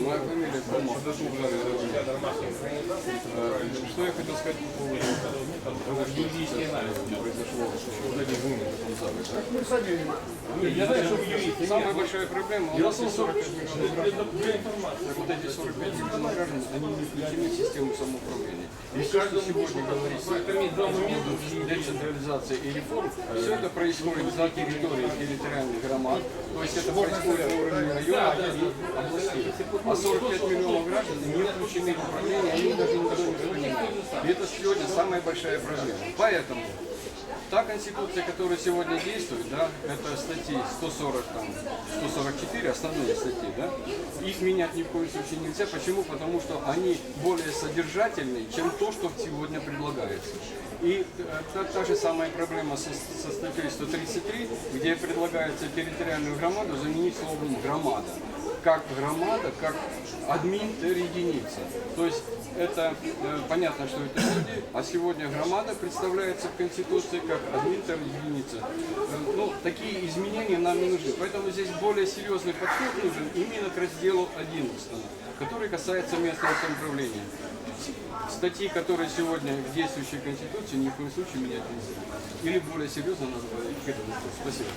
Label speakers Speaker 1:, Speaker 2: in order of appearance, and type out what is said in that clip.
Speaker 1: Моя фамилия. Э, Что я хотел сказать по поводу произошло в Владимире в этом зале. да?
Speaker 2: Я знаю, что вы юрист.
Speaker 1: Самая большая проблема у нас есть 45 миллионов вот эти 45 миллионов граждан, они не включены в систему самоуправления. И все, что сегодня говорится по поводу децентрализации и реформ, все это происходит за территорией территориальных громад, то есть это происходит на уровне района и областей. А 45 миллионов граждан не включены в управление, они даже не занимаются. И это сегодня самая большая проблема. Поэтому Та конституция, которая сегодня действует, да, это статьи 140, там, 144, основные статьи, да, их менять ни в коем случае нельзя. Почему? Потому что они более содержательные, чем то, что сегодня предлагается. И э, та, та же самая проблема со, со статьей 133, где предлагается территориальную громаду заменить словом громада. Как громада, как админтер-единица. То есть это э, понятно, что это люди, а сегодня громада представляется в Конституции как админтер-единица. Э, ну, такие изменения нам не нужны. Поэтому здесь более серьезный подход нужен именно к разделу 11, который касается местного самоуправления. Статьи, которые сегодня в действующей Конституции, ни в коем случае менять нельзя. Или более серьезно надо к этому. Спасибо.